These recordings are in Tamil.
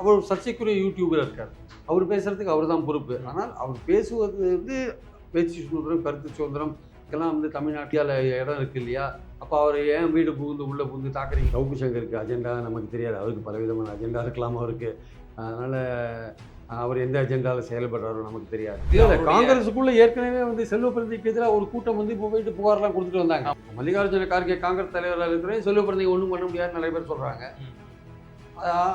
அவர் சர்ச்சைக்குரிய யூடியூபர் இருக்கார். அவர் பேசுறதுக்கு அவர் தான் பொறுப்பு. ஆனால் அவர் பேசுவது வந்து பேச்சு சுதந்திரம் கருத்து சுதந்திரம் இதெல்லாம் வந்து தமிழ்நாட்டில் இடம் இருக்கு இல்லையா? அப்போ அவர் ஏன் வீடு புகுந்து உள்ளே புகுந்து தாக்குறீங்க? சவுக்கு சங்கருக்கு அஜெண்டா நமக்கு தெரியாது. அவருக்கு பலவிதமான அஜெண்டா இருக்கலாம் அவருக்கு. அதனால் அவர் எந்த அஜெண்டாவில் செயல்படுறாரோ நமக்கு தெரியாது. இல்லை காங்கிரஸுக்குள்ள ஏற்கனவே வந்து செல்வ பிரதிக்கு எதிராக ஒரு கூட்டம் வந்து இப்போ போயிட்டு புகார்லாம் கொடுத்துட்டு வந்தாங்க. மல்லிகார்ஜுன கார்கே காங்கிரஸ் தலைவராக இருக்கிற செல்வ பிரதிக்கு ஒன்றும் பண்ண முடியாதுன்னு நிறைய பேர் சொல்கிறாங்க.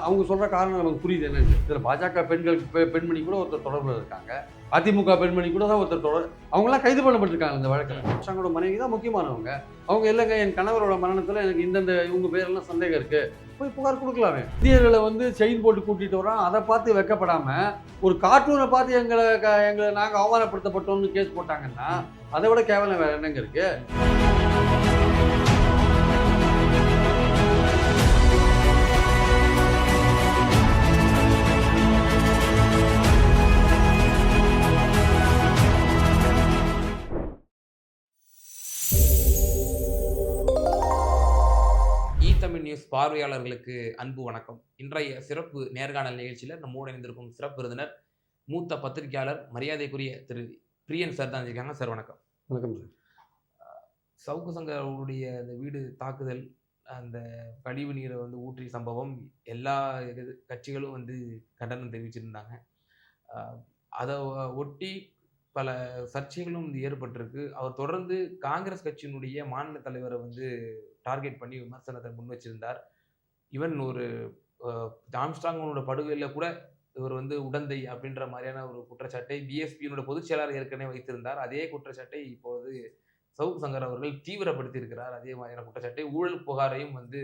அவங்க சொல்கிற காரணம் நமக்கு புரியுது என்னன்னு. இதில் பாஜக பெண்கள் பெண்மணி கூட ஒருத்தர் தொடர்பில் இருக்காங்க. அதிமுக பெண்மணி கூட தான் ஒருத்தர் தொடர் அவங்களாம் கைது பண்ணப்பட்டிருக்காங்க இந்த வழக்கில். அரசாங்கோட மனைவி தான் முக்கியமானவங்க. அவங்க இல்லைங்க என் கணவரோட மரணத்தில் எனக்கு இந்தந்த இவங்க பேரெல்லாம் சந்தேகம் இருக்கு. போய் புகார் கொடுக்கலாமே. இந்தியர்களை வந்து செயின் போட்டு கூட்டிட்டு வரோம் அதை பார்த்து வெக்கப்படாம ஒரு கார்ட்டூனை பார்த்து எங்களை எங்களை நாங்கள் அவமானப்படுத்தப்பட்டோம்னு கேஸ் போட்டாங்கன்னா அதை விட கேவலம் வேற என்னங்க இருக்கு? தமிழ் நியூஸ் பார்வையாளர்களுக்கு அன்பு வணக்கம். இன்றைய சிறப்பு நேர்காணல் நிகழ்ச்சியில் நம்மோடு இணைந்திருக்கும் சிறப்பு விருந்தினர் மூத்த பத்திரிகையாளர் மரியாதைக்குரிய திரு பிரியன் சார் தான் இருக்காங்க சார் வணக்கம். வணக்கம் சார். சவுக்கு சங்கர் அவருடைய அந்த வீடு தாக்குதல் அந்த கழிவு நீரை வந்து ஊற்றிய சம்பவம் எல்லா கட்சிகளும் வந்து கண்டனம் தெரிவிச்சிருந்தாங்க. அதை ஒட்டி பல சர்ச்சைகளும் ஏற்பட்டிருக்கு. அவர் தொடர்ந்து காங்கிரஸ் கட்சியினுடைய மாநில தலைவரை வந்து டார்கெட் பண்ணி விமர்சனத்தை முன் வச்சிருந்தார். ஈவன் ஒரு ஆம்ஸ்டாங்கனோட படுகையில் கூட இவர் வந்து உடந்தை அப்படின்ற மாதிரியான ஒரு குற்றச்சாட்டை பிஎஸ்பியினோட பொதுச் செயலாளர் ஏற்கனவே வைத்திருந்தார். அதே குற்றச்சாட்டை இப்போது சவுக் சங்கர் அவர்கள் தீவிரப்படுத்தி இருக்கிறார் அதே மாதிரியான குற்றச்சாட்டை ஊழல் புகாரையும் வந்து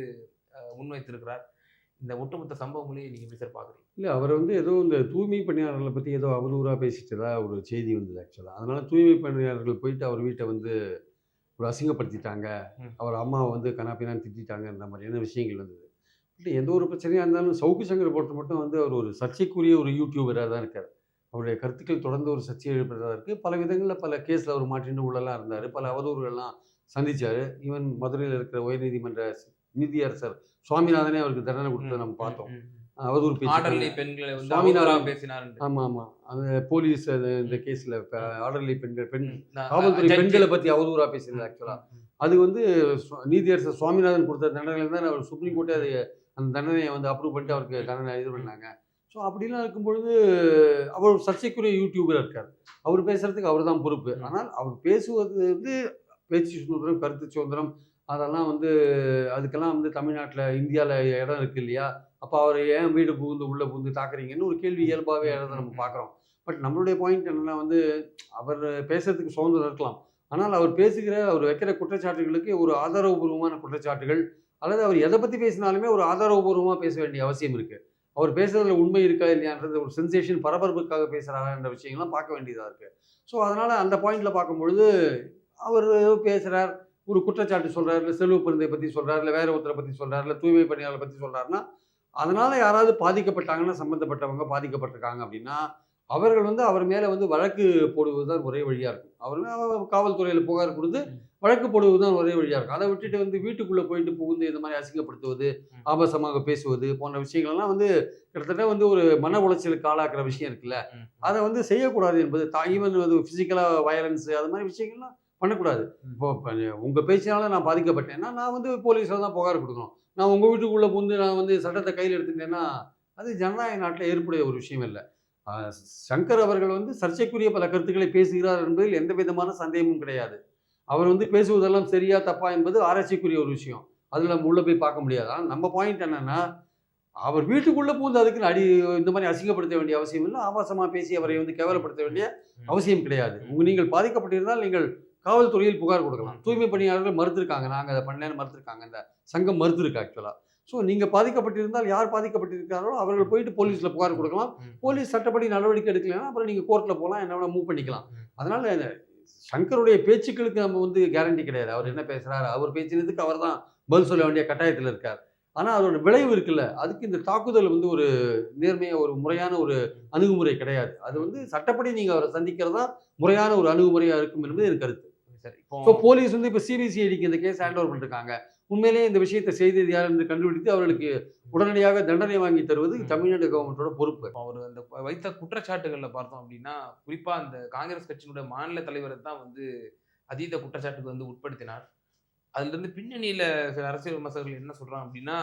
முன்வைத்திருக்கிறார் இந்த ஒட்டுமொத்த சம்பவங்களையும் நீங்கள் எப்படி சார் பார்க்குறீங்க? இல்லை அவர் வந்து ஏதோ இந்த தூய்மை பணியாளர்களை பற்றி ஏதோ அவதூறாக பேசிட்டதா ஒரு செய்தி வந்தது ஆக்சுவலாக அதனால் தூய்மை பணியாளர்கள் போயிட்டு அவர் வீட்டை வந்து ஒரு அசிங்கப்படுத்திட்டாங்க. அவர் அம்மாவை வந்து கனாப்பினான்னு திட்டாங்கன்ற மாதிரியான விஷயங்கள் வந்தது இல்லை எந்த ஒரு பிரச்சனையாக இருந்தாலும் சவுக்கு சங்கரை பொறுத்த மட்டும் வந்து அவர் ஒரு சர்ச்சைக்குரிய ஒரு யூடியூபராக தான் இருக்கார். அவருடைய கருத்துக்கள் தொடர்ந்து ஒரு சர்ச்சை எழுப்புறதா இருக்குது பல விதங்களில் பல கேஸில் அவர் மாட்டின்னு உள்ளலாம் இருந்தார். பல அவதூறுகள்லாம் சந்திச்சார். ஈவன் மதுரையில் இருக்கிற உயர்நீதிமன்ற நீதியரசர் சுவாமிநாதனே அவருக்கு தண்டனை கொடுத்ததை நம்ம பார்த்தோம். அவதூறு ஆர்டர்லி பெண்களை அவதூறா பேசினார் ஆமா ஆமா அந்த போலீஸ் இந்த கேஸ்ல ஆர்டர்லி பெண்கள் பெண் காவல்துறை பெண்களை பத்தி அவதூறா பேசுறது ஆக்சுவலா அது வந்து நீதியரசர் சுவாமிநாதன் கொடுத்த தண்டனையில தான் அவர் சுப்ரீம் கோர்ட்டே அதை அந்த தண்டனையை வந்து அப்ரூவ் பண்ணிட்டு அவருக்கு தண்டனை இது பண்ணாங்க. ஸோ அப்படிலாம் இருக்கும்பொழுது அவர் சர்ச்சைக்குரிய யூடியூபர் இருக்கார். அவர் பேசுறதுக்கு அவர் தான் பொறுப்பு. ஆனால் அவர் பேசுவது வந்து பேச்சு சுதந்திரம் கருத்து சுதந்திரம் அதெல்லாம் வந்து அதுக்கெல்லாம் வந்து தமிழ்நாட்டில் இந்தியாவில் இடம் இருக்கு இல்லையா? அப்போ அவர் ஏன் வீடு புகுந்து உள்ளே புகுந்து தாக்குறீங்கன்னு ஒரு கேள்வி இயல்பாகவே எழுத நம்ம பார்க்குறோம் பட் நம்மளுடைய பாயிண்ட் என்னன்னா வந்து அவர் பேசுறதுக்கு சுதந்திரம் இருக்கலாம். ஆனால் அவர் பேசுகிற அவர் வைக்கிற குற்றச்சாட்டுகளுக்கு ஒரு ஆதாரபூர்வமான குற்றச்சாட்டுகள் அல்லது அவர் எதை பற்றி பேசினாலுமே ஒரு ஆதாரபூர்வமாக பேச வேண்டிய அவசியம் இருக்குது அவர் பேசுறதுல உண்மை இருக்கா இல்லையான்றது ஒரு சென்சேஷன் பரபரப்புக்காக பேசுகிறாரான்ற விஷயங்கள்லாம் பார்க்க வேண்டியதாக இருக்குது ஸோ அதனால் அந்த பாயிண்டில் பார்க்கும்பொழுது அவர் பேசுகிறார் ஒரு குற்றச்சாட்டு சொல்கிறார் இல்லை செல்வ பிறந்தை பற்றி சொல்கிறார் இல்லை வேற ஒருத்தரை பற்றி சொல்கிறார் இல்லை தூய்மை பணியாளரை பற்றி சொல்கிறாருன்னா அதனால் யாராவது பாதிக்கப்பட்டாங்கன்னா சம்மந்தப்பட்டவங்க பாதிக்கப்பட்டிருக்காங்க அப்படின்னா அவர்கள் வந்து அவர் மேலே வந்து வழக்கு போடுவது தான் ஒரே வழியாக இருக்கும். அவர் காவல்துறையில் புகார் கொடுத்து வழக்கு போடுவது தான் ஒரே வழியாக இருக்கும். அதை விட்டுட்டு வந்து வீட்டுக்குள்ளே போயிட்டு புகுந்து இந்த மாதிரி அசிங்கப்படுத்துவது ஆபாசமாக பேசுவது போன்ற விஷயங்கள்லாம் வந்து கிட்டத்தட்ட வந்து ஒரு மன உளைச்சலுக்கு ஆளாக்குற விஷயம் இருக்குல்ல. அதை வந்து செய்யக்கூடாது என்பது ஈவன் அது ஃபிசிக்கலாக வயலன்ஸ் அது மாதிரி விஷயங்கள்லாம் பண்ணக்கூடாது. இப்போ உங்கள் பேச்சினால நான் பாதிக்கப்பட்டேன்னா நான் வந்து போலீஸில் தான் புகார் கொடுக்கணும். நான் உங்கள் வீட்டுக்குள்ளே புகுந்து நான் வந்து சட்டத்தை கையில் எடுத்துட்டேன்னா அது ஜனநாயக நாட்டில் ஏற்புடைய ஒரு விஷயம் இல்லை. சங்கர் அவர்கள் வந்து சர்ச்சைக்குரிய பல கருத்துக்களை பேசுகிறார் என்பதில் எந்த விதமான சந்தேகமும் கிடையாது. அவர் வந்து பேசுவதெல்லாம் சரியா தப்பா என்பது ஆராய்ச்சிக்குரிய ஒரு விஷயம். அதில் நம்ம உள்ளே போய் பார்க்க முடியாது. ஆனால் நம்ம பாயிண்ட் என்னன்னா அவர் வீட்டுக்குள்ளே பூந்து அதுக்கு அடி இந்த மாதிரி அசிங்கப்படுத்த வேண்டிய அவசியம் இல்லை. ஆபாசமாக பேசி அவரை வந்து கேவலப்படுத்த வேண்டிய அவசியம் கிடையாது. உங்க நீங்கள் பாதிக்கப்பட்டிருந்தால் நீங்கள் காவல்துறையில் புகார் கொடுக்கலாம். தூய்மை பணியாளர்கள் மறுத்திருக்காங்க. நாங்கள் அதை பண்ணலன்னு மறுத்திருக்காங்க. இந்த சங்கம் மறுத்திருக்கு ஆக்சுவலாக ஸோ நீங்கள் பாதிக்கப்பட்டிருந்தால் யார் பாதிக்கப்பட்டிருக்காரோ அவர்கள் போயிட்டு போலீஸில் புகார் கொடுக்கலாம். போலீஸ் சட்டப்படி நடவடிக்கை எடுக்கலைன்னா அப்புறம் நீங்கள் கோர்ட்டில் போகலாம் என்ன வேணா மூவ் பண்ணிக்கலாம். அதனால சங்கருடைய பேச்சுக்களுக்கு நம்ம வந்து கேரண்டி கிடையாது. அவர் என்ன பேசுறாரு? அவர் பேசினதுக்கு அவர் தான் பதில் சொல்ல வேண்டிய கட்டாயத்தில் இருக்கார். ஆனால் அதோட விளைவு இருக்குல்ல. அதுக்கு இந்த தாக்குதல் வந்து ஒரு நேர்மையாக ஒரு முறையான ஒரு அணுகுமுறை கிடையாது. அது வந்து சட்டப்படி நீங்கள் அவரை சந்திக்கிறதா முறையான ஒரு அணுகுமுறையாக இருக்கும் என்பது எனக்கு கருத்து. இப்போ போலீஸ் வந்து இப்போ சிபிசிஐடிக்கு இந்த கேஸ் ஹேண்ட் ஓவர் பண்ணிருக்காங்க. உண்மையிலேயே இந்த விஷயத்தை செய்தது யார் என்று கண்டுபிடித்து அவர்களுக்கு உடனடியாக தண்டனை வாங்கி தருவது. தமிழ்நாடு கவர்மெண்டோட பொறுப்பு. அவர் அந்த வைத்த குற்றச்சாட்டுகள்ல பார்த்தோம் அப்படின்னா குறிப்பா அந்த காங்கிரஸ் கட்சியினுடைய மாநில தலைவரை தான் வந்து அதீத குற்றச்சாட்டுக்கு வந்து உட்படுத்தினார். அதுல இருந்து பின்னணியில சில அரசியல் விமர்சகர்கள் என்ன சொல்றாங்க அப்படின்னா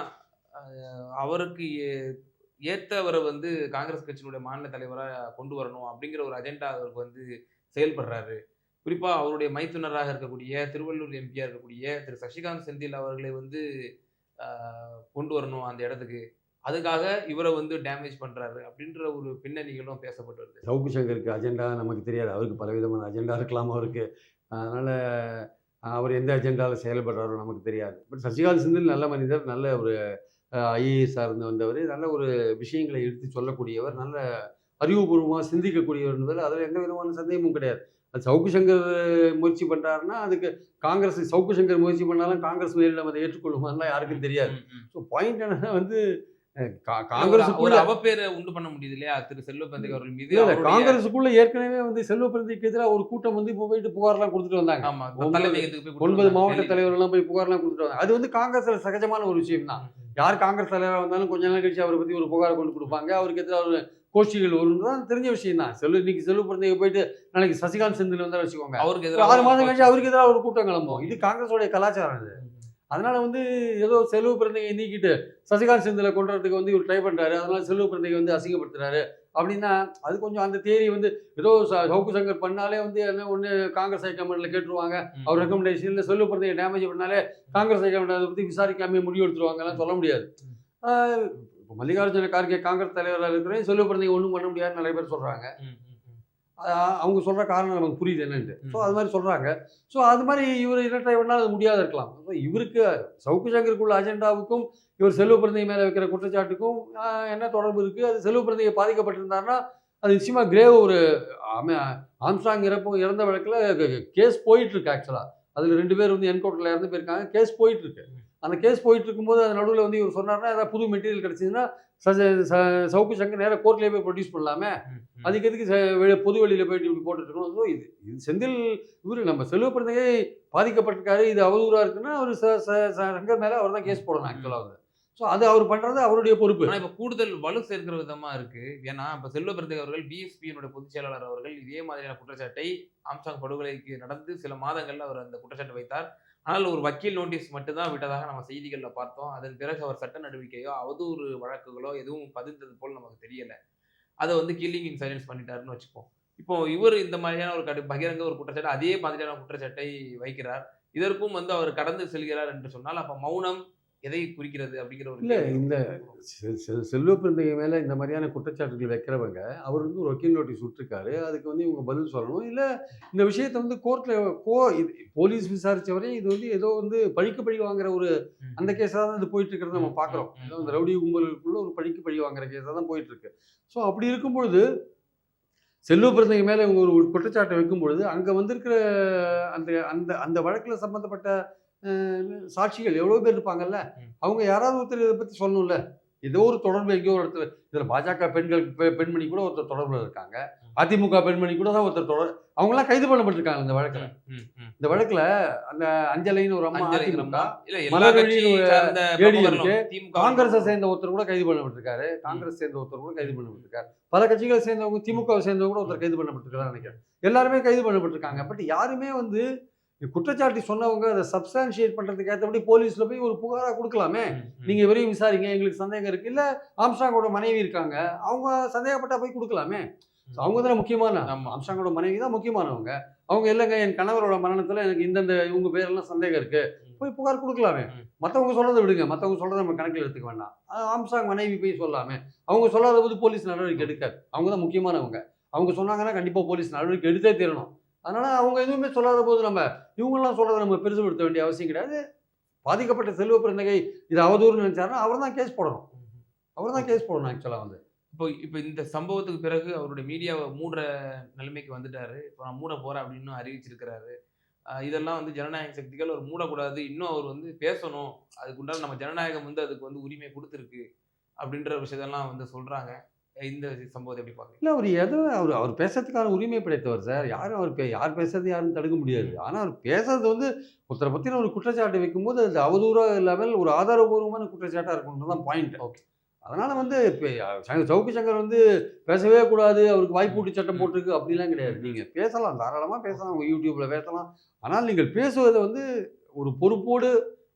அவருக்கு ஏ- ஏத்தவரை வந்து காங்கிரஸ் கட்சியினுடைய மாநில தலைவரா கொண்டு வரணும் அப்படிங்கிற ஒரு அஜெண்டா அவருக்கு வந்து செயல்படுறாரு. குறிப்பாக அவருடைய மைத்துனராக இருக்கக்கூடிய திருவள்ளூர் எம்பியாக இருக்கக்கூடிய திரு. சசிகாந்த் செந்தில் அவர்களை வந்து கொண்டு வரணும் அந்த இடத்துக்கு. அதுக்காக இவரை வந்து டேமேஜ் பண்ணுறாரு அப்படின்ற ஒரு பின்னணிகளும் பேசப்பட்டு வருது. சவுக்கு சங்கருக்கு அஜெண்டா நமக்கு தெரியாது. அவருக்கு பலவிதமான அஜெண்டா இருக்கலாம் அவருக்கு. அதனால் அவர் எந்த அஜெண்டாவில் செயல்படுறாரோ நமக்கு தெரியாது. பட் சசிகாந்த் செந்தில் நல்ல மனிதர் நல்ல ஒரு ஐஏஎஸ் இருந்து வந்தவர். நல்ல ஒரு விஷயங்களை எடுத்து சொல்லக்கூடியவர் நல்ல அறிவுபூர்வமாக சிந்திக்கக்கூடியவர் என்பதில் அதில் எந்த விதமான சந்தேகமும் கிடையாது. அது சவுக்கு சங்கர் முயற்சி பண்ணுறாருன்னா அதுக்கு காங்கிரஸ் சவுக்கு சங்கர் முயற்சி பண்ணாலும் காங்கிரஸ் மேலிடம் அதை ஏற்றுக்கொள்ளுமான்லாம் யாருக்கும் தெரியாது. ஸோ பாயிண்ட் என்னன்னா வந்து காங்கிரஸுக்குள்ள அவப்பேரை உண்டு பண்ண முடியுது இல்லையா திரு செல்வ பெந்தைக்கு அவர்கள் மீது காங்கிரஸுக்குள்ள ஏற்கனவே வந்து செல்வ பிரதிக்கு எதிராக ஒரு கூட்டம் வந்து இப்போ போயிட்டு புகார்லாம் கொடுத்துட்டு வந்தாங்க ஆமா ஒன்பது-. மாவட்ட. தலைவர்கள்லாம் போய் புகார்லாம் கொடுத்துட்டு வந்தாங்க அது வந்து காங்கிரஸ்ல சகஜமான ஒரு விஷயம் தான். யார் காங்கிரஸ் தலைவராக வந்தாலும் கொஞ்ச நாள் கழிச்சு அவரை பத்தி ஒரு புகாரை கொண்டு கொடுப்பாங்க அவருக்கு எதிராக கோஷ்டிகள் வரும் தான் தெரிஞ்ச விஷயம் தான். செல்வ இன்னைக்கு செல்வ பிரதிக்கு போயிட்டு நாளைக்கு சசிகாந்த் செந்தில் வந்தா வச்சுக்கோங்க. அவருக்கு எதிராக ஆறு மாதம் கழிச்சு அவருக்கு எதிராக ஒரு கூட்டம் கிளம்பும். இது காங்கிரஸோடைய கலாச்சாரம் இது. அதனால வந்து ஏதோ செல்வ பிறந்தையை நீக்கிட்டு சசிகாந்த் செந்தில கொண்டு வரதுக்கு வந்து இவர் ட்ரை பண்றாரு. அதனால செல்வ பிறந்தையை வந்து அசிங்கப்படுத்துறாரு. அப்படின்னா அது கொஞ்சம் அந்த தேரி வந்து ஏதோ சவுக்கு சங்கர் பண்ணாலே வந்து என்ன ஒன்று காங்கிரஸ் ஹைகமாண்டில் கேட்டுருவாங்க. அவர் ரெக்கமெண்டேஷன் இல்லை செல்வ பிறந்தையை டேமேஜ் பண்ணாலே காங்கிரஸ் ஹைகமாண்ட் அதை பற்றி விசாரிக்காம முடிவு எடுத்துருவாங்கலாம் சொல்ல முடியாது. மல்லிகார்ஜுன கார்கே காங்கிரஸ் தலைவராக இருக்கிற செல்வ பிறந்தையை ஒன்றும் பண்ண முடியாதுன்னு நிறைய பேர். ஆஹ் அவங்க சொல்ற காரணம் நமக்கு புரியுது என்னன்ட்டு. ஸோ. அது மாதிரி சொல்றாங்க. ஸோ அது மாதிரி இவர் என்ன ட்ரை பண்ணாலும் அது முடியாத இருக்கலாம். ஸோ இவருக்கு சவுக்கு சங்கருக்குள்ள அஜெண்டாவுக்கும் இவர் செல்வ பிறந்தை மேலே வைக்கிற குற்றச்சாட்டுக்கும் என்ன தொடர்பு இருக்கு? அது செல்வ பிறந்தையை பாதிக்கப்பட்டிருந்தாருன்னா அது நிச்சயமா கிரேவ் ஒரு ஆம- ஆம்ஸ்ட்ராங் இறப்பு இறந்த வழக்கில் கேஸ் போயிட்டு இருக்கு ஆக்சுவலாக அதில் ரெண்டு பேர் வந்து என்கவுண்டரில் இறந்து போயிருக்காங்க. கேஸ் போயிட்டு இருக்கு அந்த கேஸ் போயிட்டு இருக்கும்போது அது நடுவில் வந்து இவர் சொன்னார்னா ஏதாவது புது மெட்டீரியல் கிடைச்சதுன்னா சவுக்கு சங்கர் நேராக கோர்ட்லேயே போய் ப்ரொடியூஸ் பண்ணலாமே. அதுக்கு எதுக்கு பொது வெளியில போயிட்டு இப்படி போட்டுட்டு இருக்கணும் ஸோ இது இது செந்தில் இவரு நம்ம செல்வ பிறந்தகை பாதிக்கப்பட்டிருக்காரு. இது அவதூறா இருக்குன்னா அவர் சங்கர் மேல அவர் தான் கேஸ் போடணும் ஆக்சுவலாக வந்து ஸோ அது அவர் பண்ணுறது அவருடைய பொறுப்பு. ஆனால் இப்போ கூடுதல் வலு சேர்க்கிற விதமாக இருக்குது ஏன்னா இப்போ செல்வ பிறந்தகை அவர்கள் பிஎஸ்பியினுடைய பொதுச் செயலாளர் அவர்கள் இதே மாதிரியான குற்றச்சாட்டை ஆம்சாங் படுகொலைக்கு நடந்து சில மாதங்களில் அவர் அந்த குற்றச்சாட்டை வைத்தார். ஆனால் ஒரு வக்கீல் நோட்டீஸ் மட்டும்தான் விட்டதாக நம்ம செய்திகளில் பார்த்தோம். அதன் பிறகு அவர் சட்ட நடவடிக்கையோ அவதூறு வழக்குகளோ எதுவும் பதிந்தது போல் நமக்கு தெரியலை. அதை வந்து கில்லிங் இன் சைலன்ஸ் பண்ணிட்டாருன்னு வச்சுப்போம் இப்போ இவர் இந்த மாதிரியான ஒரு கடு பகிரங்க ஒரு குற்றச்சாட்டு அதே மாதிரியான குற்றச்சாட்டை வைக்கிறார். இதற்கும் வந்து அவர் கடந்து செல்கிறார் என்று சொன்னால் அப்போ மௌனம் எதை குறிக்கிறது அப்படிங்கிற ஒரு இல்ல, இந்த செல்வ பிறந்தகை மேல இந்த மாதிரியான குற்றச்சாட்டுகள் வைக்கிறவங்க அவர் வந்து ஒரு வக்கீல் நோட்டீஸ் விட்டுருக்காரு அதுக்கு வந்து இவங்க பதில் சொல்லணும் இல்ல இந்த விஷயத்தை வந்து கோர்ட்ல கோ இது போலீஸ் விசாரிச்சவரே இது வந்து ஏதோ வந்து பழிக்கு பழி வாங்குற ஒரு. அந்த கேஸாக தான் இது போயிட்டு இருக்கிறத நம்ம பார்க்குறோம். இந்த ரவுடி கும்பலுக்குள்ள ஒரு பழிக்கு பழி வாங்குற கேஸாக தான் போயிட்டு இருக்கு ஸோ அப்படி இருக்கும் பொழுது செல்வ பிறந்தகை மேலே இவங்க ஒரு குற்றச்சாட்டை வைக்கும் பொழுது அங்கே வந்திருக்கிற அந்த அந்த அந்த வழக்கில் சம்மந்தப்பட்ட சாட்சிகள் எவ்வளோ பேர் இருப்பாங்கல்ல. அவங்க யாராவது ஒருத்தர் இதை பற்றி சொல்லணும்ல? ஏதோ ஒரு தொடர்பு எங்கேயோ ஒரு இடத்துல இதில் பாஜக பெண்கள் பெண்மணி கூட ஒருத்தர் தொடர்பில் இருக்காங்க. அதிமுக பெண்மணி கூட தான் ஒருத்தர் தொடர் அவங்களாம் கைது பண்ணப்பட்டிருக்காங்க இந்த வழக்கில். இந்த வழக்கில் அந்த அஞ்சலைன்னு ஒரு அம்மா அதிமுக காங்கிரஸை சேர்ந்த ஒருத்தர் கூட கைது பண்ணப்பட்டிருக்காரு. காங்கிரஸ் சேர்ந்த ஒருத்தர் கூட கைது பண்ணப்பட்டிருக்காரு. பல கட்சிகளை சேர்ந்தவங்க திமுகவை சேர்ந்தவங்க கூட ஒருத்தர் கைது பண்ணப்பட்டிருக்காரு நினைக்கிறேன். எல்லாருமே கைது பண்ணப்பட்டிருக்காங்க. பட் யாருமே வந்து குற்றச்சாட்டு சொன்னவங்க அதை சப்ஸ்டான்ஷியேட் பண்றதுக்கு ஏற்றபடி போலீஸ்ல போய் ஒரு புகாரா கொடுக்கலாமே? ம், ம். நீங்க வெறும் விசாரிங்க எங்களுக்கு சந்தேகம் இருக்கு. இல்ல ஆம்ஸ்டாங்கோட மனைவி இருக்காங்க அவங்க சந்தேகப்பட்டா போய் கொடுக்கலாமே? அவங்க தானே முக்கியமான? ஆமா. ஆம்ஸ்டாங்கோட மனைவி தான் முக்கியமானவங்க. அவங்க இல்லைங்க என் கணவரோட மரணத்துல எனக்கு இந்தந்த இவங்க பேரெல்லாம் சந்தேகம் இருக்கு. போய் புகார் கொடுக்கலாமே. மற்றவங்க சொல்றதை விடுங்க. மற்றவங்க சொல்றதை நம்ம கணக்கில் எடுத்துக்க வேண்டாம். ஆம்ஸ்டாங் மனைவி போய் சொல்லாமே. அவங்க சொல்லாத போது போலீஸ் நடவடிக்கை எடுக்காது அவங்க தான் முக்கியமானவங்க. அவங்க சொன்னாங்கன்னா கண்டிப்பா போலீஸ் நடவடிக்கை எடுத்தே தீரணும். அதனால் அவங்க எதுவுமே சொல்லாத போது நம்ம இவங்கெல்லாம் சொல்கிறத நம்ம பெருசுபடுத்த வேண்டிய அவசியம் கிடையாது. பாதிக்கப்பட்ட செல்வ பிறந்தகை இது அவதூறுன்னு நினைச்சாருன்னா அவர் தான் கேஸ் போடணும். அவர் தான் கேஸ் போடணும் ஆக்சுவலாக வந்து. இப்போ இப்போ இந்த சம்பவத்துக்கு பிறகு அவருடைய மீடியாவை மூடுற நிலைமைக்கு வந்துட்டாரு. இப்போ நான் மூட போகிறேன் அப்படின்னு அறிவிச்சிருக்கிறாரு. இதெல்லாம் வந்து ஜனநாயக சக்திகள் அவர் மூடக்கூடாது. இன்னும் அவர் வந்து பேசணும். அதுக்கு உண்டான நம்ம ஜனநாயகம் வந்து அதுக்கு வந்து உரிமை கொடுத்துருக்கு அப்படின்ற விஷயத்தெல்லாம் வந்து சொல்கிறாங்க இந்த சம்பவத்தை எப்படி பாக்குறீங்க இல்ல அவர் எதோ அவர் அவர் பேசுறதுக்கான உரிமை படைத்தவர் சார். யாரும் அவர் பே- யார் பேசுறது யாரும் தடுக்க முடியாது. ஆனா அவர் பேசுறது வந்து ஒருத்தரை பத்தின ஒரு குற்றச்சாட்டு வைக்கும்போது அது அவதூறா இல்லாமல் ஒரு ஆதாரபூர்வமான குற்றச்சாட்டா இருக்கணும் தான் பாயிண்ட் ஓகே. அதனால வந்து இப்ப சவுக்கு சங்கர் வந்து பேசவே கூடாது அவருக்கு வாய்ப்பூட்டு சட்டம் போட்டிருக்கு அப்படிலாம் கிடையாது. நீங்க பேசலாம் தாராளமா பேசலாம் உங்க யூடியூப்ல பேசலாம். ஆனால் நீங்கள் பேசுவதை வந்து ஒரு பொறுப்போடு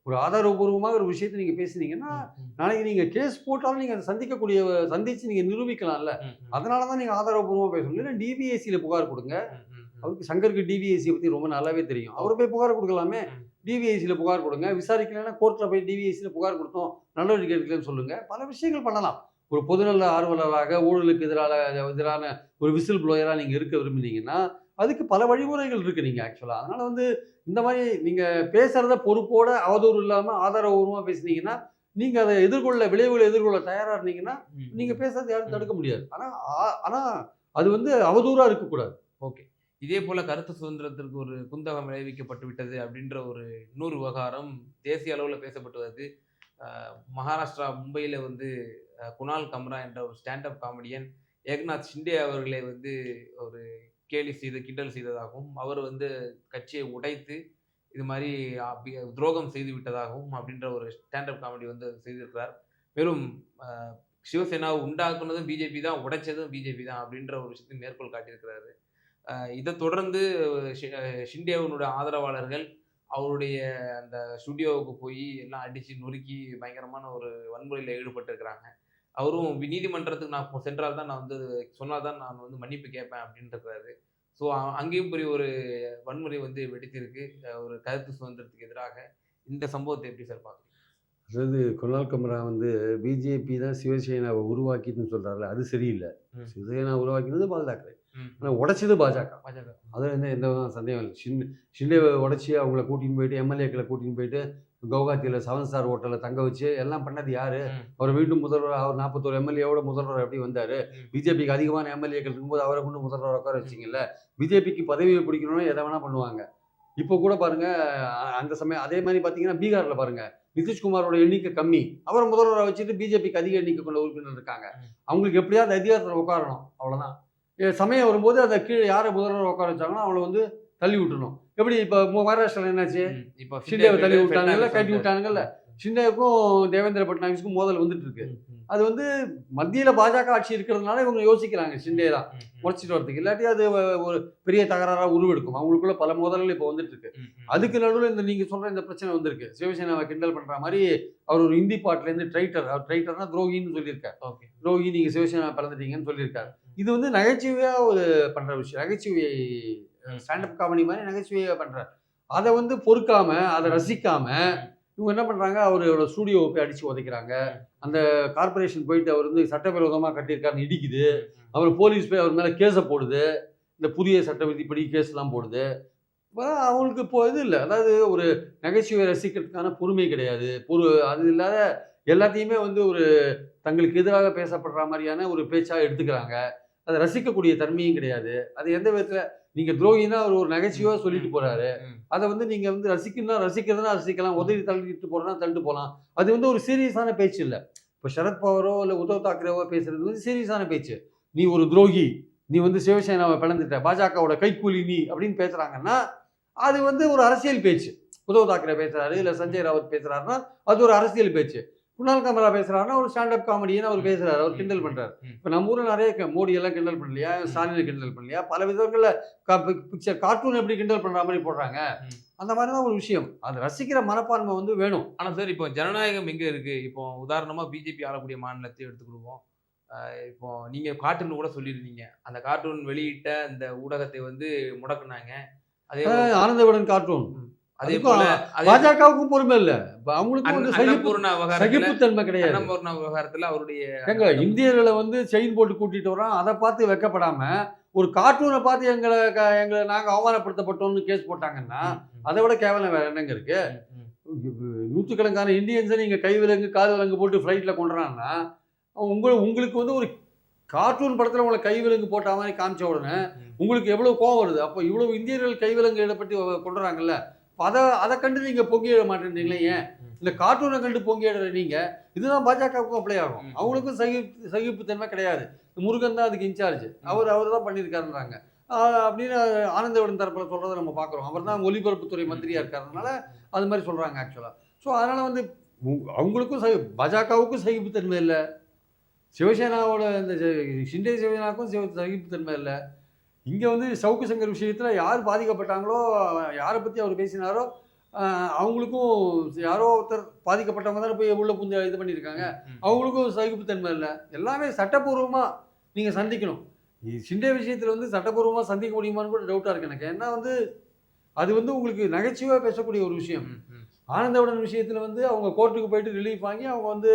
ஒரு ஆதாரபூர்வமாக ஒரு விஷயத்தை நீங்க பேசுனீங்கன்னா நாளைக்கு நீங்க கேஸ் போட்டாலும் நீங்க அதை சந்திக்கக்கூடிய சந்திச்சு நீங்க நிரூபிக்கலாம்ல. அதனால தான் நீங்கள் ஆதாரபூர்வமாக பேசணும். இல்லைன்னா டிவிஎஸ்சியில் புகார் கொடுங்க. அவருக்கு சங்கருக்கு டிவிஎஸ்சி பற்றி ரொம்ப நல்லாவே தெரியும். அவர் போய் புகார் கொடுக்கலாமே. டிவிஎஸ்சியில் புகார் கொடுங்க. விசாரிக்கலைன்னா கோர்ட்டில் போய் டிவிஎஸ்சியில் புகார் கொடுத்தோம். நடவடிக்கை எடுக்கலன்னு சொல்லுங்க. பல விஷயங்கள் பண்ணலாம். ஒரு பொதுநல ஆர்வலராக ஊழலுக்கு எதிரான எதிரான ஒரு விசில் ப்ளோயராக நீங்கள் இருக்க விரும்புனீங்கன்னா அதுக்கு பல வழிமுறைகள் இருக்கு நீங்கள் ஆக்சுவலாக அதனால வந்து இந்த மாதிரி நீங்கள் பேசுறத பொறுப்போட அவதூறு இல்லாமல் ஆதாரபூர்வமாக பேசுனீங்கன்னா நீங்கள் அதை எதிர்கொள்ள விளைவுகளை எதிர்கொள்ள தயாராக இருந்தீங்கன்னா நீங்க பேசுறது யாரும் தடுக்க முடியாது. ஆனா ஆ- ஆனா அது வந்து அவதூறா இருக்கக்கூடாது. ஓகே. இதே போல கருத்து சுதந்திரத்திற்கு ஒரு குந்தகம் விளைவிக்கப்பட்டு விட்டது அப்படின்ற ஒரு இன்னொரு விவகாரம் தேசிய அளவில் பேசப்பட்டு வருது. மகாராஷ்டிரா மும்பையில் வந்து குணால் கம்ரா என்ற ஒரு ஸ்டாண்டப் காமெடியன் ஏக்நாத் ஷிண்டே அவர்களை வந்து ஒரு கேலி செய்து கிண்டல் செய்ததாகவும் அவர் வந்து கட்சியை உடைத்து இது மாதிரி துரோகம் செய்து விட்டதாகவும் அப்படின்ற ஒரு ஸ்டாண்டப் காமெடி வந்து செய்திருக்கிறார். வெறும் சிவசேனாவை உண்டாக்குனதும் பிஜேபி தான் உடைச்சதும் பிஜேபி தான் அப்படின்ற ஒரு விஷயத்தை மேற்கோள் காட்டியிருக்கிறாரு. இதை தொடர்ந்து ஷி- ஆதரவாளர்கள் அவருடைய அந்த ஸ்டுடியோவுக்கு போய் எல்லாம் அடித்து நொறுக்கி பயங்கரமான ஒரு வன்முறையில் ஈடுபட்டிருக்கிறாங்க. அவரும் நீதிமன்றத்துக்கு நான் சென்றால் தான் நான் வந்து சொன்னால் தான் நான் வந்து மன்னிப்பு கேட்பேன் அப்படின்ட்டு இருக்கிறாரு ஸோ அங்கேயும் பெரிய ஒரு வன்முறை வந்து வெடித்திருக்கு. ஒரு கருத்து சுதந்திரத்துக்கு எதிராக. இந்த சம்பவத்தை எப்படி சார் பார்க்குறீங்க? அதாவது குணால் கமரா வந்து பிஜேபி தான் சிவசேனாவை உருவாக்கிட்டுன்னு சொல்றாருல அது சரியில்லை. சிவசேனா உருவாக்கினது பாஜக ம். ஆனா உடைச்சது பாஜக. பாஜக. அதுல எந்த எந்த சந்தேகம்? இல்லை ஷின் ஷிண்டேவை உடைச்சி அவங்கள கூட்டின்னு போயிட்டு எம்எல்ஏக்களை கூட்டின்னு போயிட்டு கவுகாத்தியில் செவன் ஸ்டார் ஹோட்டலில் தங்க வச்சு எல்லாம் பண்ணது யாரு. அவர் மீண்டும் முதல்வர் அவர் நாற்பத்தோரு எம்எல்ஏவோட முதல்வர் எப்படி வந்தாரு. பிஜேபிக்கு அதிகமான எம்எல்ஏக்கள் இருக்கும்போது அவரை கொண்டு முதல்வர் உட்கார வச்சிங்கல்ல? பிஜேபிக்கு பதவியை பிடிக்கணும்னா எதை வேணா பண்ணுவாங்க. இப்போ கூட பாருங்க அ- அந்த சமயம் அதே மாதிரி பார்த்தீங்கன்னா பீகார்ல பாருங்க நிதிஷ்குமாரோட எண்ணிக்கை கம்மி. அவரை முதல்வரை வச்சுட்டு பிஜேபிக்கு அதிக எண்ணிக்கை கொண்ட உறுப்பினர் இருக்காங்க. அவங்களுக்கு எப்படியாவது அதிகாரத்தில் உட்காரணும் அவ்வளவுதான். ஏ, சமயம் வரும்போது அதை கீழே யாரை முதல்வர் உட்கார வச்சாங்களோ அவளை வந்து தள்ளி விட்டுணும் எப்படி இப்போ மகாராஷ்டிரால என்னாச்சு. இப்போ ஷிண்டேவை தள்ளி விட்டாங்கல்ல கட்டி விட்டாங்கல்ல ஷிண்டேவுக்கும் தேவேந்திர பட்னாவிஸ்க்கும் மோதல் வந்துட்டு இருக்கு. அது வந்து மத்தியில பாஜக ஆட்சி இருக்கிறதுனால இவங்க யோசிக்கிறாங்க ஷிண்டே தான். முறைச்சிட்டு வரதுக்கு. இல்லாட்டி அது ஒரு பெரிய தகராறா உருவெடுக்கும். அவங்களுக்குள்ள பல மோதல்கள் இப்போ வந்துட்டு இருக்கு. அதுக்கு நடுவில் இந்த நீங்க சொல்ற இந்த பிரச்சனை வந்திருக்கு. சிவசேனாவை கிண்டல் பண்ற மாதிரி அவர் ஒரு ஹிந்தி பாட்டுல இருந்து ட்ரைட்டர் அவர் ட்ரைட்டர்னா துரோகின்னு சொல்லியிருக்காரு. துரோகி நீங்க சிவசேனா பிறந்துட்டீங்கன்னு சொல்லியிருக்காரு. இது வந்து நகைச்சுவையா ஒரு பண்ற விஷயம். நகைச்சுவை ஸ்டாண்டப் காமெடி மாதிரி நகைச்சுவையா பண்றாரு. அதை வந்து பொறுக்காம அதை ரசிக்காம இவங்க என்ன பண்றாங்க? அவரோட ஸ்டூடியோவை போய் அடிச்சு உதைக்கிறாங்க. அந்த கார்பரேஷன் போயிட்டு அவர் வந்து சட்டவிரோதமா கட்டியிருக்காருன்னு இடிக்குது. அவர் போலீஸ் போய் அவர் மேலே கேஸை போடுது. இந்த புதிய சட்ட விதிப்படி கேஸ்லாம் போடுது. இப்போ அவங்களுக்கு இப்போ இது இல்லை. அதாவது ஒரு நகைச்சுவை ரசிக்கிறதுக்கான பொறுமை கிடையாது. பொறு அது இல்லாத எல்லாத்தையுமே வந்து ஒரு தங்களுக்கு எதிராக பேசப்படுற மாதிரியான ஒரு பேச்சாக எடுத்துக்கிறாங்க. அதை ரசிக்கக்கூடிய தன்மையும் கிடையாது. அது எந்த விதத்தில் நீங்கள் துரோகினா அவர் ஒரு நகைச்சுவையாக சொல்லிட்டு போறாரு. அதை வந்து நீங்கள் வந்து ரசிக்கணும்னா ரசிக்கிறதுனா ரசிக்கலாம். உதவி தள்ளிட்டு போறதுனா தள்ளிட்டு போகலாம் அது வந்து ஒரு சீரியஸான பேச்சு இல்லை. இப்போ சரத்பவாரோ இல்லை உத்தவ் தாக்கரேவோ பேசுறது வந்து சீரியஸான பேச்சு. நீ ஒரு துரோகி நீ வந்து சிவசேனாவை பிளந்துட்ட பாஜகவோட கைக்கூலி நீ அப்படின்னு பேசுறாங்கன்னா அது வந்து ஒரு அரசியல் பேச்சு. உத்தவ் தாக்கரே பேசுறாரு இல்லை சஞ்சய் ராவத் பேசுறாருன்னா அது ஒரு அரசியல் பேச்சு. குணால் கமலா பேசுறாருன்னா ஒரு ஸ்டாண்டப் காமெடின்னு அவர் பேசுறாரு அவர் கிண்டல் பண்றாரு. இப்போ நம்ம ஊர்ல நிறைய மோடி எல்லாம் கிண்டல் பண்ணலையா? ஸ்டாலினை கிண்டல் பண்ணலையா? பல விதங்களில் பிக்சர் கார்ட்டூன் எப்படி கிண்டல் பண்ற மாதிரி போடுறாங்க. அந்த மாதிரி தான் ஒரு விஷயம். அது ரசிக்கிற மனப்பான்மை வந்து வேணும். ஆனா சார் இப்போ ஜனநாயகம் எங்க இருக்கு? இப்போ உதாரணமா பிஜேபி ஆளக்கூடிய மாநிலத்தை எடுத்துக்கிடுவோம் இப்போ நீங்க கார்ட்டூன் கூட சொல்லியிருந்தீங்க. அந்த கார்ட்டூன் வெளியிட்ட அந்த ஊடகத்தை வந்து முடக்குனாங்க. அதே ஆனந்தவிடன் கார்ட்டூன் அதே போல அதே பாஜகவுக்கும் பொறுமை இல்ல. விவகாரத்துல சகிப்புத்தன்மை கிடையாது. அன்னபூர்ணா விவகாரத்துல அவருடைய ஏங்க இந்தியர்களை வந்து செயின் போட்டு கூட்டிட்டு வரோம் அதை பார்த்து வெக்கப்படாம ஒரு கார்ட்டூனை பார்த்து எங்களை எங்களை நாங்க அவமானப்படுத்தப்பட்டோம்னு கேஸ் போட்டாங்கன்னா அதை விட கேவலம் வேற என்னங்க இருக்கு? நூற்றுக்கணக்கான இந்தியன்ஸை நீங்க கை விலங்கு காது விலங்கு போட்டு ஃப்ளைட்ல கொண்டுறாங்கன்னா உங்க உங்களுக்கு வந்து ஒரு கார்ட்டூன் படத்துல உங்களை கை விலங்கு போட்ட மாதிரி காமிச்ச உடனே உங்களுக்கு எவ்வளவு கோவம் வருது? அப்போ இவ்வளவு இந்தியர்கள் கை விலங்கு பற்றி கொண்டுறாங்கல்ல. அதை அதை கண்டு நீங்க பொங்கிட மாட்டேன்றீங்களே ஏன். இந்த கார்ட்டூனை கண்டு பொங்கிடுற நீங்க இதுதான் பாஜகவுக்கும் அப்ளை ஆகும். அவங்களுக்கும் சகி சகிப்புத்தன்மை கிடையாது. முருகன் தான் அதுக்கு இன்சார்ஜ். அவர் அவர் தான் பண்ணியிருக்காருன்றாங்க. அப்படின்னு ஆனந்தவிடன் தரப்புல சொல்றதை நம்ம பார்க்குறோம். அவர் தான் ஒலிபரப்புத்துறை மந்திரியா இருக்காருனால அது மாதிரி சொல்றாங்க ஆக்சுவலா ஸோ அதனால வந்து அவங்களுக்கும் சகி பாஜகவுக்கும் சகிப்புத்தன்மை இல்லை. சிவசேனாவோட இந்த ஷிண்டே சிவசேனாவுக்கும் சிவ சகிப்புத்தன்மை இல்லை. இங்கே வந்து சவுக்கு சங்கர் விஷயத்தில் யார் பாதிக்கப்பட்டாங்களோ யாரை பற்றி அவர் பேசினாரோ அவங்களுக்கும் யாரோ ஒருத்தர் பாதிக்கப்பட்டவங்க தானே போய் உள்ள புந்து இது பண்ணியிருக்காங்க. அவங்களுக்கும் சகிப்புத்தன்மை இல்லை. எல்லாமே சட்டப்பூர்வமாக நீங்கள் சந்திக்கணும். ஷிண்டே விஷயத்தில் வந்து சட்டப்பூர்வமாக சந்திக்க முடியுமான்னு கூட டவுட்டாக இருக்கு எனக்கு. ஏன்னா வந்து அது வந்து உங்களுக்கு நகைச்சுவையாக பேசக்கூடிய ஒரு விஷயம். ஆனந்தவுடன் விஷயத்தில் வந்து அவங்க கோர்ட்டுக்கு போயிட்டு ரிலீஃப் வாங்கி அவங்க வந்து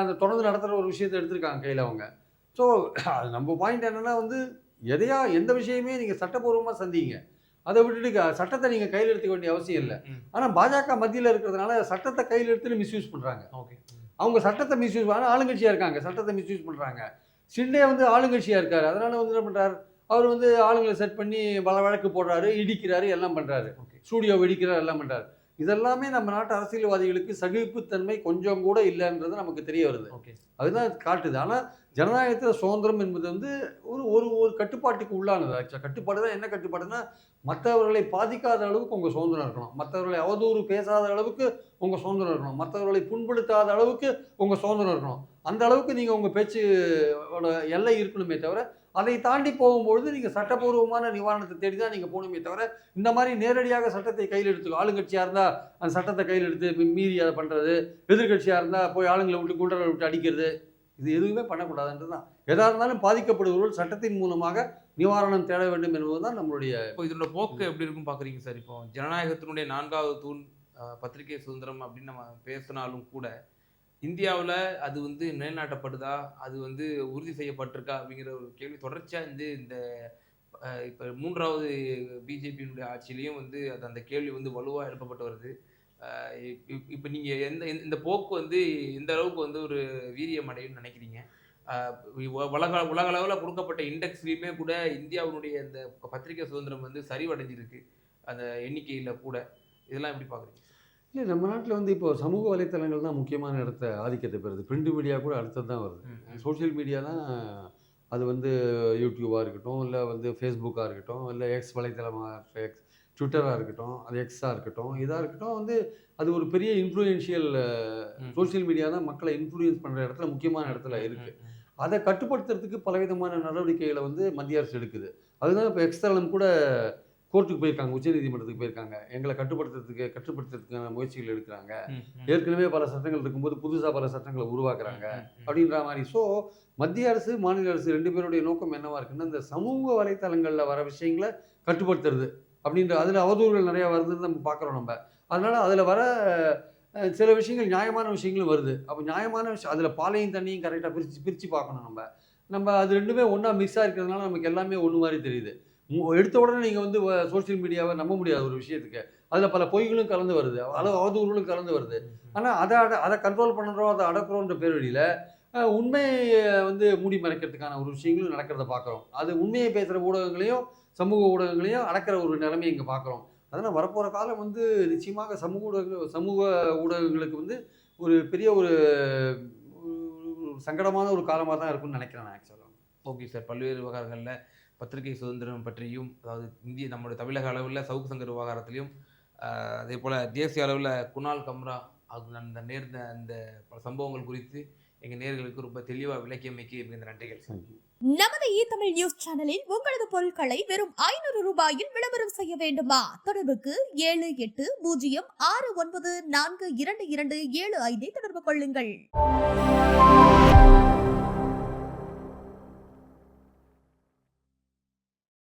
அந்த தொடர்ந்து நடத்துகிற ஒரு விஷயத்தை எடுத்திருக்காங்க கையில் அவங்க. ஸோ அது நம்ம பாயிண்ட் என்னன்னா வந்து எதையா எந்த விஷயமே நீங்கள் சட்டப்பூர்வமாக சந்திங்க. அதை விட்டுட்டு சட்டத்தை நீங்கள் கையில் எடுத்துக்க வேண்டிய அவசியம் இல்லை. ஆனால் பாஜக மத்தியில் இருக்கிறதுனால சட்டத்தை கையில் எடுத்துட்டு மிஸ்யூஸ் பண்ணுறாங்க ஓகே. அவங்க சட்டத்தை மிஸ்யூஸ் ஆனால் ஆளுங்கட்சியாக இருக்காங்க. சட்டத்தை மிஸ்யூஸ் பண்ணுறாங்க ஷிண்டே வந்து ஆளுங்கட்சியாக இருக்காரு. அதனால வந்து என்ன பண்ணுறாரு அவர் வந்து ஆளுங்களை செட் பண்ணி பல வழக்கு போடுறாரு இடிக்கிறாரு எல்லாம் பண்ணுறாரு ஸ்டூடியோ வெடிக்கிறார் எல்லாம் பண்ணுறாரு இதெல்லாமே நம்ம நாட்டு அரசியல்வாதிகளுக்கு சகிப்புத்தன்மை கொஞ்சம் கூட இல்லைன்றது நமக்கு தெரிய வருது. ஓகே. அதுதான் காட்டுது. ஆனால் ஜனநாயகத்தில் சுதந்திரம் என்பது வந்து ஒரு ஒரு ஒரு கட்டுப்பாட்டுக்கு உள்ளானது. ஆக்சுவலாக கட்டுப்பாடு தான் என்ன கட்டுப்பாடுனா மற்றவர்களை பாதிக்காத அளவுக்கு உங்கள் சுதந்திரம் இருக்கணும். மற்றவர்களை அவதூறு பேசாத அளவுக்கு உங்கள் சுதந்திரம் இருக்கணும். மற்றவர்களை புண்படுத்தாத அளவுக்கு உங்கள் சுதந்திரம் இருக்கணும். அந்த அளவுக்கு நீங்கள் உங்கள் பேச்சோட எல்லை இருக்கணுமே தவிர அதை தாண்டி போகும்பொழுது நீங்கள் சட்டப்பூர்வமான நிவாரணத்தை தேடி தான் நீங்கள் போகணுமே தவிர இந்த மாதிரி நேரடியாக சட்டத்தை கையில் எடுத்துக்கோ. ஆளுங்கட்சியாக இருந்தால் அந்த சட்டத்தை கையில் எடுத்து மீறி அதை பண்ணுறது எதிர்கட்சியாக இருந்தால் போய் ஆளுங்களை விட்டு குண்டரை விட்டு அடிக்கிறது. இது எதுவுமே பண்ணக்கூடாதுன்றது தான் எதாக இருந்தாலும் பாதிக்கப்படுபவர்கள் சட்டத்தின் மூலமாக நிவாரணம் தேட வேண்டும் என்பது தான் நம்மளுடைய இப்போ இதோட போக்கு எப்படி இருக்கும் பார்க்குறீங்க சார்? இப்போ ஜனநாயகத்தினுடைய நான்காவது தூண் பத்திரிகை சுதந்திரம் அப்படின்னு நம்ம பேசினாலும் கூட இந்தியாவில் அது வந்து நிலைநாட்டப்படுதா? அது வந்து உறுதி செய்யப்பட்டிருக்கா? அப்படிங்கிற ஒரு கேள்வி தொடர்ச்சியாக வந்து இந்த இப்போ மூன்றாவது பிஜேபியினுடைய ஆட்சியிலையும் வந்து அது அந்த கேள்வி வந்து வலுவாக எழுப்பப்பட்டு வருது. இப்- இப்போ நீங்கள் எந்த இந்த- இந்த போக்கு வந்து எந்த அளவுக்கு வந்து ஒரு வீரியம் அடையும்னு நினைக்கிறீங்க? உலக உலக அளவில் கொடுக்கப்பட்ட இண்டெக்ஸ்லையுமே கூட இந்தியாவினுடைய அந்த பத்திரிகை சுதந்திரம் வந்து சரிவடைஞ்சிருக்கு. அந்த எண்ணிக்கையில் கூட. இதெல்லாம் எப்படி பார்க்குறீங்க இல்லை நம்ம நாட்டில் வந்து இப்போ சமூக வலைத்தளங்கள் தான் முக்கியமான இடத்த ஆதிக்கத்தை பெறுது. பிரிண்ட் மீடியா கூட அடுத்தது தான் வருது. சோஷியல் மீடியா தான் அது வந்து யூடியூபாக இருக்கட்டும் இல்லை வந்து ஃபேஸ்புக்காக இருக்கட்டும் இல்லை எக்ஸ் வலைத்தளமாக எக்ஸ் ட்விட்டராக இருக்கட்டும் அது எக்ஸாக இருக்கட்டும் இதாக இருக்கட்டும் வந்து அது ஒரு பெரிய இன்ஃப்ளூயன்ஷியல். சோஷியல் மீடியா தான் மக்களை இன்ஃப்ளூயன்ஸ் பண்ணுற இடத்துல முக்கியமான இடத்துல இருக்குது அதை கட்டுப்படுத்துறதுக்கு பலவிதமான நடவடிக்கைகளை வந்து மத்திய அரசு எடுக்குது. அதுதான் இப்போ எக்ஸ்தலம் கூட கோர்ட்டுக்கு போயிருக்காங்க உச்சநீதிமன்றத்துக்கு போயிருக்காங்க. எங்களை கட்டுப்படுத்துறதுக்கு கட்டுப்படுத்துறதுக்கான முயற்சிகள் எடுக்கிறாங்க. ஏற்கனவே பல சட்டங்கள் இருக்கும்போது புதுசாக பல சட்டங்களை உருவாக்குறாங்க அப்படின்ற மாதிரி. ஸோ மத்திய அரசு மாநில அரசு ரெண்டு பேருடைய நோக்கம் என்னவா இருக்குன்னா இந்த சமூக வலைத்தளங்களில் வர விஷயங்களை கட்டுப்படுத்துறது அப்படின்ற அதில் அவதூறுகள் நிறையா வருதுன்னு நம்ம பார்க்குறோம் நம்ம. அதனால அதில் வர சில விஷயங்கள் நியாயமான விஷயங்களும் வருது. அப்போ நியாயமான விஷயம் அதில் பாலையும் தண்ணியும் கரெக்டாக பிரித்து பிரித்து பார்க்கணும் நம்ம. நம்ம அது ரெண்டுமே ஒன்றா மிஸ் ஆகிருக்கிறதுனால நமக்கு எல்லாமே ஒன்று மாதிரி தெரியுது. எடுத்த உடனே நீங்கள் வந்து சோஷியல் மீடியாவை நம்ப முடியாது ஒரு விஷயத்துக்கு. அதில் பல பொய்களும் கலந்து வருது. அளவு அவதூறுகளும் கலந்து வருது. ஆனால் அதை அட அதை கண்ட்ரோல் பண்ணுறோம் அதை அடக்குறோன்ற பேர் வழியில் உண்மையை வந்து மூடி மறைக்கிறதுக்கான ஒரு விஷயங்களும் நடக்கிறத பார்க்குறோம் அது உண்மையை பேசுகிற ஊடகங்களையும் சமூக ஊடகங்களையும் அடக்கிற ஒரு நிலைமையை இங்கே பார்க்குறோம் அதனால் வரப்போகிற காலம் வந்து நிச்சயமாக சமூக ஊடக சமூக ஊடகங்களுக்கு வந்து ஒரு பெரிய ஒரு சங்கடமான ஒரு காலமாக தான் இருக்கும்னு நினைக்கிறேன் நான் ஆக்சுவலாக ஓகே சார் பல்வேறு விவகாரங்களில் பத்திரிகை சுதந்திரம் பற்றியும் அதாவது இந்திய நம்முடைய தமிழக அளவில் சவுக்கு சங்கர் விவகாரத்திலையும் அதே போல் தேசிய அளவில் குணால் கம்ரா அது அந்த நேர்ந்த அந்த பல சம்பவங்கள் குறித்து எங்கள் நேர்களுக்கு ரொம்ப தெளிவாக விளக்கியமைக்கு இந்த நன்றிகள். நமது இ தமிழ் நியூஸ் சேனலில் உங்களது பொருட்களை வெறும் ஐநூறு ரூபாயில் விளம்பரம் செய்ய வேண்டுமா? தொடர்புக்கு ஏழு எட்டு பூஜ்ஜியம் ஆறு ஒன்பது நான்கு இரண்டு இரண்டு ஏழு ஐந்தை தொடர்பு கொள்ளுங்கள்.